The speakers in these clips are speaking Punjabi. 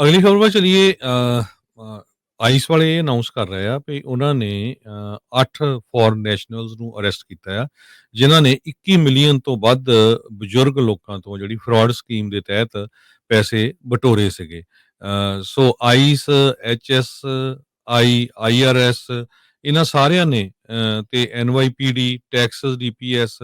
ਅਗਲੀ ਖਬਰ ਵੱਲ ਚਲੀਏ ਆਈਸ ਵਾਲੇ ਇਹ ਅਨਾਉਂਸ ਕਰ ਰਹੇ ਆ ਵੀ ਉਹਨਾਂ ਨੇ 8 ਫੋਰਨ ਨੈਸ਼ਨਲਸ ਨੂੰ ਅਰੈਸਟ ਕੀਤਾ ਆ ਜਿਨ੍ਹਾਂ ਨੇ 21 ਮਿਲੀਅਨ ਤੋਂ ਵੱਧ ਬਜ਼ੁਰਗ ਲੋਕਾਂ ਤੋਂ ਜਿਹੜੀ ਫਰਾਡ ਸਕੀਮ ਦੇ ਤਹਿਤ ਪੈਸੇ ਬਟੋਰੇ ਸੀਗੇ। So ICE HS I IRS ਇਹਨਾਂ ਸਾਰਿਆਂ ਨੇ ਅ, ਤੇ NYPD Texas DPS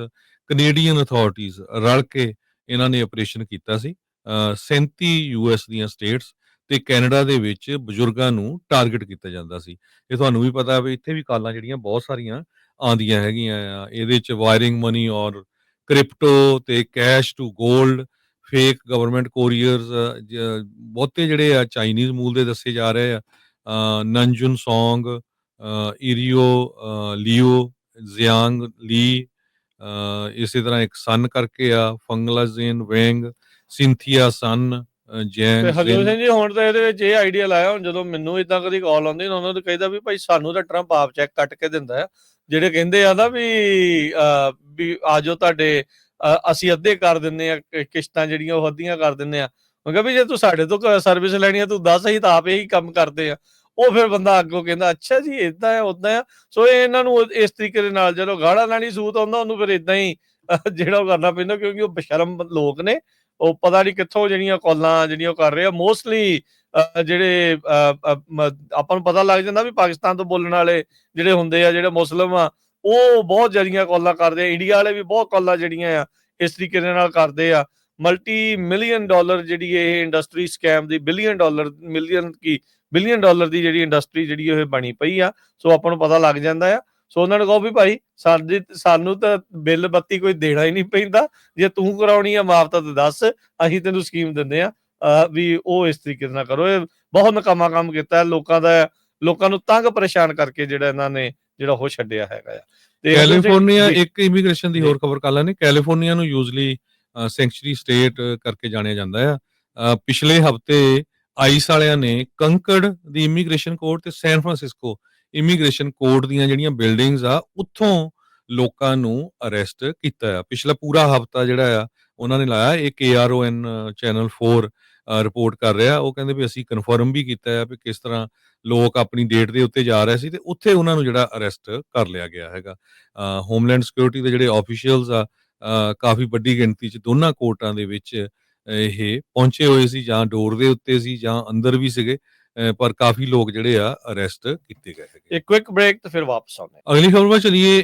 Canadian authorities ਰਲ ਕੇ ਇਹਨਾਂ ਨੇ ਆਪਰੇਸ਼ਨ ਕੀਤਾ ਸੀ। ਅ, 37 ਯੂਐਸ ਦੀਆਂ ਸਟੇਟਸ ਤੇ ਕੈਨੇਡਾ ਦੇ ਵਿੱਚ ਬਜ਼ੁਰਗਾਂ ਨੂੰ ਟਾਰਗੇਟ ਕੀਤਾ ਜਾਂਦਾ ਸੀ। ਇਹ ਤੁਹਾਨੂੰ ਵੀ ਪਤਾ ਵੀ ਇੱਥੇ ਵੀ ਕਾਲਾਂ ਜਿਹੜੀਆਂ ਬਹੁਤ ਸਾਰੀਆਂ ਆਉਂਦੀਆਂ ਹੈਗੀਆਂ ਆ। ਇਹਦੇ ਚ ਵਾਇਰਿੰਗ ਮਨੀ ਔਰ ਕ੍ਰਿਪਟੋ ਤੇ ਕੈਸ਼ ਟੂ 골ਡ ਫੇਕ ਗਵਰਨਮੈਂਟ ਕੋਰੀਅਰਸ ਬਹੁਤੇ ਜਿਹੜੇ ਆ ਚਾਈਨੀਜ਼ ਮੂਲ ਦੇ ਦੱਸੇ ਜਾ ਰਹੇ ਆ। ਅ, ਨੰਜੁਨ ਸੌਂਗ ਅ, ਇਰੀਓ ਅ, ਲਿਓ ਜ਼ਿਆਂਗ ਲੀ ਇਸੇ ਤਰ੍ਹਾਂ ਇੱਕ ਸਨ ਕਰਕੇ ਆ ਫੰਗਲਾਜ਼ੇਨ ਵੈਂਗ ਸਿੰਥੀਆ ਸਨ ਜੈਂਗ ਤੇ ਹਰਜੋਤ ਜ਼ਿਨ- ਸਿੰਘ ਜੀ ਹੁਣ ਤਾਂ ਇਹਦੇ ਵਿੱਚ ਇਹ ਆਈਡੀਆ ਲਾਇਆ ਹੁਣ ਜਦੋਂ ਮੈਨੂੰ ਇਦਾਂ ਕਦੀ ਕਾਲ ਆਉਂਦੀ ਨਾ ਉਹਨਾਂ ਨੂੰ ਕਹਿੰਦਾ ਵੀ ਭਾਈ ਸਾਨੂੰ ਤਾਂ ਟਰੰਪ ਆਪ ਚੈੱਕ ਕੱਟ ਕੇ ਦਿੰਦਾ ਆ। ਜਿਹੜੇ ਕਹਿੰਦੇ ਆ ਨਾ ਵੀ ਵੀ ਆਜੋ ਤੁਹਾਡੇ ਅਸੀਂ ਅੱਧੇ ਕਰ ਦਿੰਨੇ ਆ ਕਿਸ਼ਤਾਂ ਜਿਹੜੀਆਂ ਉਹ ਅੱਧੀਆਂ ਕਰ ਦਿੰਨੇ ਆ। ਮੈਂ ਕਿਹਾ ਵੀ ਜੇ ਤੂੰ ਸਾਡੇ ਤੋਂ ਸਰਵਿਸ ਲੈਣੀ ਆ ਤੂੰ ਦੱਸ ਅਸੀਂ ਤਾਂ ਆਪ ਇਹੀ ਕੰਮ ਕਰਦੇ ਆ। ਉਹ ਫਿਰ ਬੰਦਾ ਅੱਗੋਂ ਕਹਿੰਦਾ ਅੱਛਾ ਜੀ ਇਦਾਂ ਆ ਉਦਾਂ ਆ। ਸੋ ਇਹ ਇਹਨਾਂ ਨੂੰ ਇਸ ਤਰੀਕੇ ਦੇ ਨਾਲ ਜਦੋਂ ਗਾੜਾ ਲੈਣੀ ਸੂਤ ਆਉਂਦਾ ਉਹਨੂੰ ਫਿਰ ਇਦਾਂ ਹੀ ਜਿਹੜਾ ਉਹ ਕਰਨਾ ਪੈਂਦਾ ਕਿਉਂਕਿ ਉਹ ਬਸ਼ਰਮ ਲੋਕ ਨੇ। ਉਹ ਪਤਾ ਨਹੀਂ ਕਿੱਥੋਂ ਜਿਹੜੀਆਂ ਕਾਲਾਂ ਜਿਹੜੀਆਂ ਉਹ ਕਰ ਰਹੇ ਆ। ਮੋਸਟਲੀ ਜਿਹੜੇ ਆਪਾਂ ਨੂੰ ਪਤਾ ਲੱਗ ਜਾਂਦਾ ਵੀ ਪਾਕਿਸਤਾਨ ਤੋਂ ਬੋਲਣ ਵਾਲੇ ਜਿਹੜੇ ਹੁੰਦੇ ਆ, ਜਿਹੜੇ ਮੁਸਲਮ ਆ, ਉਹ ਬਹੁਤ ਜਿਹੜੀਆਂ ਕਾਲਾਂ ਕਰਦੇ ਆ। ਇੰਡੀਆ ਵਾਲੇ ਵੀ ਬਹੁਤ ਕਾਲਾਂ ਜਿਹੜੀਆਂ ਆ, ਇਸ ਤਰੀਕੇ ਦੇ ਨਾਲ ਕਰਦੇ ਆ। ਮਲਟੀ ਮਿਲੀਅਨ ਡਾਲਰ ਜਿਹੜੀ ਇਹ ਇੰਡਸਟਰੀ ਸਕੈਮ ਦੀ ਬਿਲੀਅਨ ਡਾਲਰ ਮਿਲੀਅਨ ਕੀ ਬਿਲੀਅਨ ਡਾਲਰ ਦੀ ਜਿਹੜੀ ਇੰਡਸਟਰੀ ਜਿਹੜੀ ਇਹ ਬਣੀ ਪਈ ਆ। ਸੋ ਆਪਾਂ ਨੂੰ ਪਤਾ ਲੱਗ ਜਾਂਦਾ ਆ। ਸੋ ਉਹਨਾਂ ਨੂੰ ਕਹੋ ਵੀ ਭਾਈ ਸਾਡੀ ਸਾਨੂੰ ਤਾਂ ਬਿੱਲ ਬੱਤੀ ਕੋਈ ਦੇਣਾ ਹੀ ਨਹੀਂ ਪੈਂਦਾ। ਜੇ ਤੂੰ ਕਰਾਉਣੀ ਆ ਮਾਫ ਤਾਂ ਦੱਸ ਅਸੀਂ ਤੈਨੂੰ ਸਕੀਮ ਦਿੰਦੇ ਆ। ਵੀ ਉਹ ਇਸ ਤਰੀਕੇ ਨਾਲ ਕਰੋ। ਇਹ ਬਹੁਤ ਨਕਾਮਾ ਕੰਮ ਕੀਤਾ। ਲੋਕਾਂ ਦਾ ਲੋਕਾਂ ਨੂੰ ਤੰਗ ਪਰੇਸ਼ਾਨ ਕਰਕੇ ਜਿਹੜਾ ਇਹਨਾਂ ਨੇ ਜਿਹੜਾ ਉਹ ਛੱਡਿਆ ਹੈਗਾ ਆ। ਤੇ ਕੈਲੀਫੋਰਨੀਆ ਇੱਕ ਇਮੀਗ੍ਰੇਸ਼ਨ ਦੀ। ਹੋਰ ਖਬਰ ਕਰ ਲੈਣੇ ਕੈਲੀਫੋਰਨੀਆ ਨੂੰ ਯੂਜ਼ਲੀ ਸੈਂਚੁਰੀ ਸਟੇਟ ਕਰਕੇ ਜਾਣਿਆ ਜਾਂਦਾ ਆ। ਪਿਛਲੇ ਹਫ਼ਤੇ ਆਈਸ ਵਾਲਿਆਂ ਨੇ ਕੰਕੜ ਦੀ ਇਮੀਗ੍ਰੇਸ਼ਨ ਕੋਰਟ ਤੇ ਸੈਨ ਫਰਾਂਸਿਸਕੋ ਇਮੀਗ੍ਰੇਸ਼ਨ ਕੋਰਟ ਦੀਆਂ ਜਿਹੜੀਆਂ ਬਿਲਡਿੰਗਸ ਆ, ਉੱਥੋਂ ਲੋਕਾਂ ਨੂੰ ਅਰੈਸਟ ਕੀਤਾ ਆ। ਪਿਛਲਾ ਪੂਰਾ ਹਫਤਾ ਜਿਹੜਾ ਆ, ਉਹਨਾਂ ਨੇ ਲਾਇਆ, ਇੱਕ ARON ਚੈਨਲ 4 ਰਿਪੋਰਟ ਕਰ ਰਿਹਾ। ਉਹ ਕਹਿੰਦੇ ਵੀ ਅਸੀਂ ਕਨਫਰਮ ਵੀ ਕੀਤਾ ਆ ਵੀ ਕਿਸ ਤਰ੍ਹਾਂ ਲੋਕ ਆਪਣੀ ਡੇਟ ਦੇ ਉੱਤੇ ਜਾ ਰਹੇ ਸੀ ਤੇ ਉੱਥੇ ਉਹਨਾਂ ਨੂੰ ਜਿਹੜਾ ਅਰੈਸਟ ਕਰ ਲਿਆ ਗਿਆ ਹੈਗਾ। ਹੋਮਲੈਂਡ ਸਿਕਿਉਰਿਟੀ ਦੇ ਜਿਹੜੇ ਆਫੀਸ਼ੀਅਲਸ ਆ ਕਾਫੀ ਵੱਡੀ ਗਿਣਤੀ ਚ ਦੋਨਾਂ ਕੋਰਟਾਂ ਦੇ ਵਿੱਚ ਇਹ ਪਹੁੰਚੇ ਹੋਏ ਸੀ ਜਾਂ ਡੋਰ ਦੇ ਉੱਤੇ ਸੀ ਜਾਂ ਅੰਦਰ ਵੀ ਸੀਗੇ ਪਰ ਕਾਫੀ ਲੋਕ ਜਿਹੜੇ ਆ ਅਰੈਸਟ ਕੀਤੇ ਗਏ ਹੈਗੇ ਇੱਕ ਕੁਇਕ ਬ੍ਰੇਕ ਤੇ ਫਿਰ ਵਾਪਸ ਆਉਂਦੇ। ਅਗਲੀ ਖਬਰ ਵੱਲ ਚਲੀਏ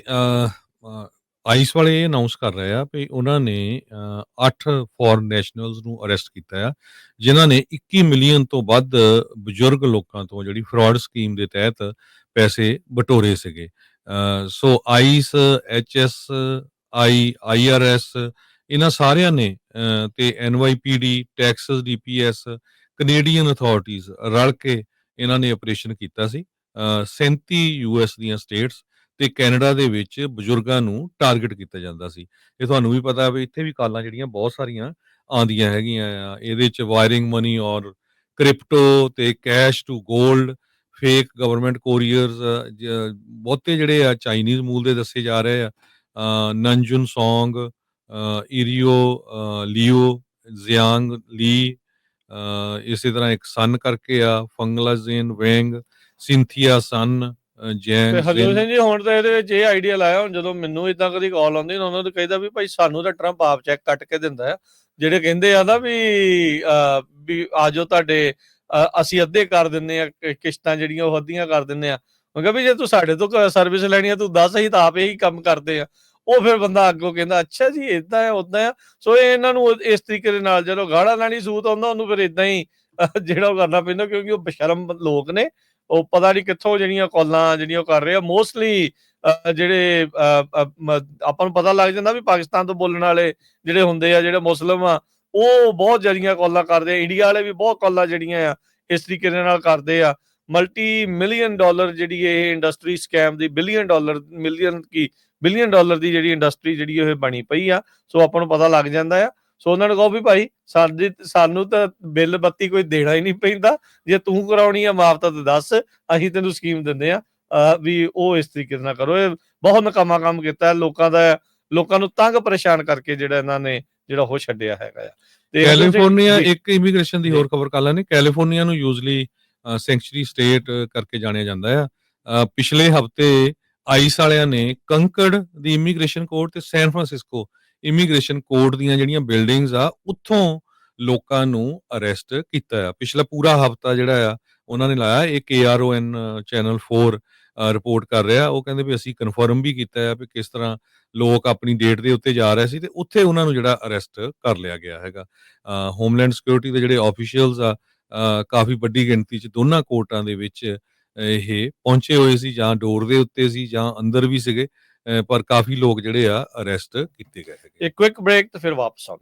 ਆਈਸ ਵਾਲੇ ਇਹ ਅਨਾਉਂਸ ਕਰ ਰਹੇ ਆ ਵੀ ਉਹਨਾਂ ਨੇ 8 ਫੋਰਨ ਨੈਸ਼ਨਲਸ ਨੂੰ ਅਰੈਸਟ ਕੀਤਾ ਆ ਜਿਨ੍ਹਾਂ ਨੇ 21 ਮਿਲੀਅਨ ਤੋਂ ਵੱਧ ਬਜ਼ੁਰਗ ਲੋਕਾਂ ਤੋਂ ਜਿਹੜੀ ਫਰਾਡ ਸਕੀਮ ਦੇ ਤਹਿਤ ਪੈਸੇ ਬਟੋਰੇ ਸੀਗੇ so ICE HS I IRS ਇਹਨਾਂ ਸਾਰਿਆਂ ਨੇ ਅ, ਤੇ NYPD Texas DPS Canadian authorities ਰਲ ਕੇ ਇਹਨਾਂ ਨੇ ਆਪਰੇਸ਼ਨ ਕੀਤਾ ਸੀ। ਅ, 37 ਯੂਐਸ ਦੀਆਂ ਸਟੇਟਸ ਤੇ ਕੈਨੇਡਾ ਦੇ ਵਿੱਚ ਬਜ਼ੁਰਗਾਂ ਨੂੰ ਟਾਰਗੇਟ ਕੀਤਾ ਜਾਂਦਾ ਸੀ। ਇਹ ਤੁਹਾਨੂੰ ਵੀ ਪਤਾ ਵੀ ਇੱਥੇ ਵੀ ਕਾਲਾਂ ਜਿਹੜੀਆਂ ਬਹੁਤ ਸਾਰੀਆਂ ਆਉਂਦੀਆਂ ਹੈਗੀਆਂ ਆ। ਇਹਦੇ ਚ ਵਾਇਰਿੰਗ ਮਨੀ ਔਰ ਕ੍ਰਿਪਟੋ ਤੇ ਕੈਸ਼ ਟੂ 골ਡ ਫੇਕ ਗਵਰਨਮੈਂਟ ਕੋਰੀਅਰਸ ਬਹੁਤੇ ਜਿਹੜੇ ਆ ਚਾਈਨੀਜ਼ ਮੂਲ ਦੇ ਦੱਸੇ ਜਾ ਰਹੇ ਆ। ਨੰਜੁਨ ਸੌਂਗ ਇਰੀਓ ਲਿਓ ਜ਼ਿਆਂਗ ਲੀ ਇਸੇ ਤਰ੍ਹਾਂ ਇੱਕ ਸਨ ਕਰਕੇ ਆ ਫੰਗਲਾਜ਼ਿਨ ਵੈਂਗ ਸਿੰਥੀਆ ਸਨ ਜੈਂਗ ਤੇ ਹਰਜੋਤ ਜ਼ਿਨ- ਸਿੰਘ ਜੀ ਹੁਣ ਤਾਂ ਇਹਦੇ ਵਿੱਚ ਇਹ ਆਈਡੀਆ ਲਾਇਆ ਹੁਣ ਜਦੋਂ ਮੈਨੂੰ ਇਦਾਂ ਕਦੀ ਕਾਲ ਆਉਂਦੀ ਨਾ ਉਹਨਾਂ ਨੂੰ ਕਹਿੰਦਾ ਵੀ ਭਾਈ ਸਾਨੂੰ ਤਾਂ ਟਰੰਪ ਆਪ ਚੈੱਕ ਕੱਟ ਕੇ ਦਿੰਦਾ ਆ। ਜਿਹੜੇ ਕਹਿੰਦੇ ਆ ਨਾ ਵੀ ਵੀ ਆਜੋ ਤੁਹਾਡੇ ਅਸੀਂ ਅੱਧੇ ਕਰ ਦਿੰਨੇ ਆ ਕਿਸ਼ਤਾਂ ਜਿਹੜੀਆਂ ਉਹ ਅੱਧੀਆਂ ਕਰ ਦਿੰਨੇ ਆ। ਮੈਂ ਕਿਹਾ ਵੀ ਜੇ ਤੂੰ ਸਾਡੇ ਤੋਂ ਸਰਵਿਸ ਲੈਣੀ ਆ ਤੂੰ ਦੱਸ ਅਸੀਂ ਤਾਂ ਆਪ ਇਹੀ ਕੰਮ ਕਰਦੇ ਆ। ਉਹ ਫਿਰ ਬੰਦਾ ਅੱਗੋਂ ਕਹਿੰਦਾ, ਅੱਛਾ ਜੀ ਇਦਾਂ ਆ ਉਦਾਂ ਆ। ਸੋ ਇਹ ਇਹਨਾਂ ਨੂੰ ਇਸ ਤਰੀਕੇ ਦੇ ਨਾਲ ਜਦੋਂ ਗਾੜਾ ਲੈਣੀ ਸੂਤ ਆਉਂਦਾ, ਉਹਨੂੰ ਫਿਰ ਇਦਾਂ ਹੀ ਜਿਹੜਾ ਉਹ ਕਰਨਾ ਪੈਂਦਾ ਕਿਉਂਕਿ ਉਹ ਬਸ਼ਰਮ ਲੋਕ ਨੇ। ਉਹ ਪਤਾ ਨਹੀਂ ਕਿੱਥੋਂ ਜਿਹੜੀਆਂ ਕਾਲਾਂ ਜਿਹੜੀਆਂ ਉਹ ਕਰ ਰਹੇ ਆ। ਮੋਸਟਲੀ ਜਿਹੜੇ ਆਪਾਂ ਨੂੰ ਪਤਾ ਲੱਗ ਜਾਂਦਾ ਵੀ ਪਾਕਿਸਤਾਨ ਤੋਂ ਬੋਲਣ ਵਾਲੇ ਜਿਹੜੇ ਹੁੰਦੇ ਆ, ਜਿਹੜੇ ਮੁਸਲਮ ਆ, ਉਹ ਬਹੁਤ ਜਿਹੜੀਆਂ ਕਾਲਾਂ ਕਰਦੇ ਆ। ਇੰਡੀਆ ਵਾਲੇ ਵੀ ਬਹੁਤ ਕਾਲਾਂ ਜਿਹੜੀਆਂ ਆ, ਇਸ ਤਰੀਕੇ ਦੇ ਨਾਲ ਕਰਦੇ ਆ। ਮਲਟੀ ਮਿਲੀਅਨ ਡਾਲਰ ਜਿਹੜੀ ਇਹ ਇੰਡਸਟਰੀ ਸਕੈਮ ਦੀ ਬਿਲੀਅਨ ਡਾਲਰ ਮਿਲੀਅਨ ਕੀ ਬਿਲੀਅਨ ਡਾਲਰ ਦੀ ਜਿਹੜੀ ਇੰਡਸਟਰੀ ਜਿਹੜੀ ਇਹ ਬਣੀ ਪਈ ਆ ਸੋ ਆਪਾਂ ਨੂੰ ਪਤਾ ਲੱਗ ਜਾਂਦਾ ਆ। ਸੋ ਉਹਨਾਂ ਨੂੰ ਕਹੋ ਵੀ ਭਾਈ ਸਾਡੀ ਸਾਨੂੰ ਤਾਂ ਬਿੱਲ ਬੱਤੀ ਕੋਈ ਦੇਣਾ ਹੀ ਨਹੀਂ ਪੈਂਦਾ। ਜੇ ਤੂੰ ਕਰਾਉਣੀ ਆ ਮਾਫ ਤਾਂ ਦੱਸ ਅਸੀਂ ਤੈਨੂੰ ਸਕੀਮ ਦਿੰਦੇ ਆ। ਵੀ ਉਹ ਇਸ ਤਰੀਕੇ ਨਾਲ ਕਰੋ। ਇਹ ਬਹੁਤ ਨਕਾਮਾ ਕੰਮ ਕੀਤਾ ਹੈ। ਲੋਕਾਂ ਦਾ ਲੋਕਾਂ ਨੂੰ ਤੰਗ ਪਰੇਸ਼ਾਨ ਕਰਕੇ ਜਿਹੜਾ ਇਹਨਾਂ ਨੇ ਜਿਹੜਾ ਉਹ ਛੱਡਿਆ ਹੈਗਾ ਆ। ਤੇ ਕੈਲੀਫੋਰਨੀਆ ਇੱਕ ਇਮੀਗ੍ਰੇਸ਼ਨ ਦੀ। ਹੋਰ ਖਬਰ ਕਰ ਲੈਣੇ ਕੈਲੀਫੋਰਨੀਆ ਨੂੰ ਯੂਜ਼ਲੀ ਸੈਂਚੁਰੀ ਸਟੇਟ ਕਰਕੇ ਜਾਣਿਆ ਜਾਂਦਾ ਆ। ਪਿਛਲੇ ਹਫ਼ਤੇ ਆਈਸ ਵਾਲਿਆਂ ਨੇ ਕੰਕੜ ਦੀ ਇਮੀਗ੍ਰੇਸ਼ਨ ਕੋਰਟ ਤੇ ਸੈਨ ਫਰਾਂਸਿਸਕੋ ਇਮੀਗ੍ਰੇਸ਼ਨ ਕੋਰਟ ਦੀਆਂ ਜਿਹੜੀਆਂ ਬਿਲਡਿੰਗਸ ਆ, ਉੱਥੋਂ ਲੋਕਾਂ ਨੂੰ ਅਰੈਸਟ ਕੀਤਾ ਆ। ਪਿਛਲਾ ਪੂਰਾ ਹਫਤਾ ਜਿਹੜਾ ਆ, ਉਹਨਾਂ ਨੇ ਲਾਇਆ, ਇਹ KRON ਚੈਨਲ 4 ਰਿਪੋਰਟ ਕਰ ਰਿਹਾ। ਉਹ ਕਹਿੰਦੇ ਵੀ ਅਸੀਂ ਕਨਫਰਮ ਵੀ ਕੀਤਾ ਆ ਵੀ ਕਿਸ ਤਰ੍ਹਾਂ ਲੋਕ ਆਪਣੀ ਡੇਟ ਦੇ ਉੱਤੇ ਜਾ ਰਹੇ ਸੀ ਤੇ ਉੱਥੇ ਉਹਨਾਂ ਨੂੰ ਜਿਹੜਾ ਅਰੈਸਟ ਕਰ ਲਿਆ ਗਿਆ ਹੈਗਾ। ਹੋਮਲੈਂਡ ਸਿਕਿਉਰਿਟੀ ਦੇ ਜਿਹੜੇ ਆਫੀਸ਼ੀਅਲਸ ਆ ਕਾਫੀ ਵੱਡੀ ਗਿਣਤੀ ਚ ਦੋਨਾਂ ਕੋਰਟਾਂ ਦੇ ਵਿੱਚ ਇਹ ਪਹੁੰਚੇ ਹੋਏ ਸੀ ਜਾਂ ਡੋਰ ਦੇ ਉੱਤੇ ਸੀ ਜਾਂ ਅੰਦਰ ਵੀ ਸੀਗੇ ਅ, ਪਰ ਕਾਫੀ ਲੋਕ ਜਿਹੜੇ ਆ ਅਰੈਸਟ ਕੀਤੇ ਗਏ ਹੈਗੇ ਇੱਕ ਕੁਇਕ ਬ੍ਰੇਕ ਤੇ ਫਿਰ ਵਾਪਸ ਆਉਂਦੇ